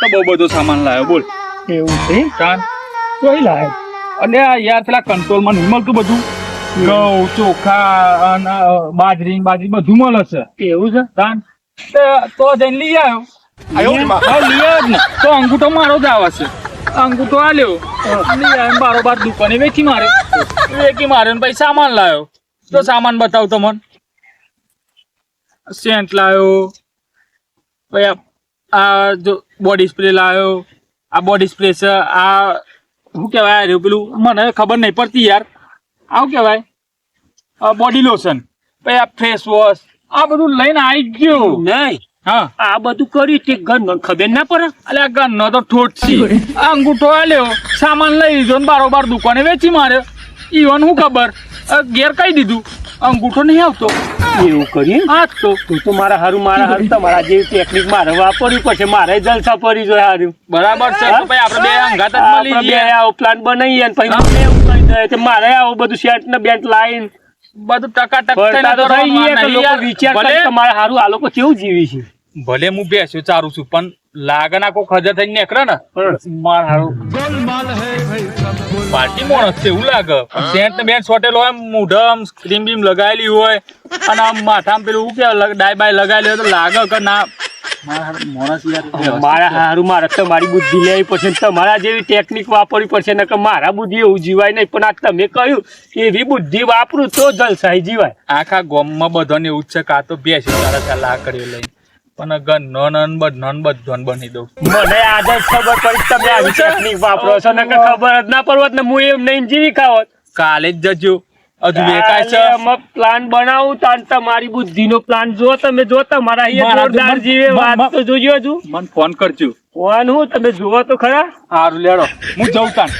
તો બહુ બધો સામાન લાવ્યો બોલ. એવું છે? કાન કોઈ લાવ્યો અને આ યાર પેલા કંટ્રોલમાં નહીં મળતું બધું? ઘઉં ચોખા અને બાજરી બાજરી બધું મળે છે. એવું છે? તાન તો- તો જઈને લઈ આવ્યો. તો અંગૂઠો મારો જ આવે છે. અંગૂઠો આલ્યો બારોબાર દુકાને વેચી મારે. વેચી મારે ને પછી સામાન લાવ્યો તો સામાન બતાવ તમને સેન્ટ લાવ્યો પછી આ- આ જો બોડી સ્પ્રે લાવ્યો આ બોડી સ્પ્રે છે. આ શું કહેવાય રહ્યું? પેલું મને ખબર નહીં પડતી યાર. આવું કહેવાય? બોડી લોશન પછી આ ફેસ વોશ આ બધું લઈને આવી ગયો. નહીં. હા. આ બધું કર્યું તે ગન ખબર ના પડે. એટલે આ ગનનો તો ઠોઠ છે આ અંગૂઠો આલ્યો સામાન લઈ લીધો ને બારોબાર દુકાને વેચી માર્યો. ઈવન હું ખબર? ઘેર કહી દીધું. અંગૂઠો નહીં આવતો. એવું કર્યું આ તો તું તો મારા હારું મારા હારું તમારા જેવી ટેકનિક મારે વાપરવી પડશે મારે જલસા પડી જોઈએ હારું. બરાબર છે ભાઈ આપણે બે અંગાત જ મળી બે આવો પ્લાન બનાવીએ અને પછી મને એવું કહી દે કે મારે આવું બધું શર્ટ ને બેન્ટ લાઈન. બધું ટકાટક થઈને તો થઈ ગયા લોકો વિચાર કરે ભલે. હારું આ લોકો કેવું જીવી છે? ભલે હું બેસ્યો ચારું છું પણ લાગે ના કોઈ ખજર થઈને નીકળે ને. માર હારું. પાર્ટી માણસ છે એવું લાગે. સેન્ટ ને બેન્ટ સોટેલો હોય મૂઢમ ક્રીમ બીમ લગાવેલી હોય અને આમ માથામાં પેલું કે ડાય બાય લગાવેલી હોય તો લાગે કે ના. મારા હારું મારા છે. હારું મારે તમારી બુદ્ધિ લેવી પડશે તમારા જેવી ટેકનિક વાપરવી પડશે ને કે મારા બુદ્ધિ એવું જીવાય નહીં. પણ આ તમે કહ્યું કે એવી બુદ્ધિ વાપરું તો જલસાઈ જીવાય. આખા ગોમમાં બધાને એવું જ છે કાં તો બેસી તારા લાગ કરી લઈ પણ ગન નન બની દઉં. મને આજે ખબર પડી તમે આવી ટેકનિક વાપરો છો ને ખબર જ ના પડવત ને હું એમ નહીં જીવી ખાવત કાલે જ જજો. હજુ છે. પ્લાન બનાવું તાન તમારી બુદ્ધિનો પ્લાન જો તમે જો તમારા અહીંયા જોરદાર જીવે વાત તો જોજો હજુ. મને ફોન કરજો. ફોન હું? તમે જુઓ તો ખરા. સારું લેડો. હું જઉં તાન.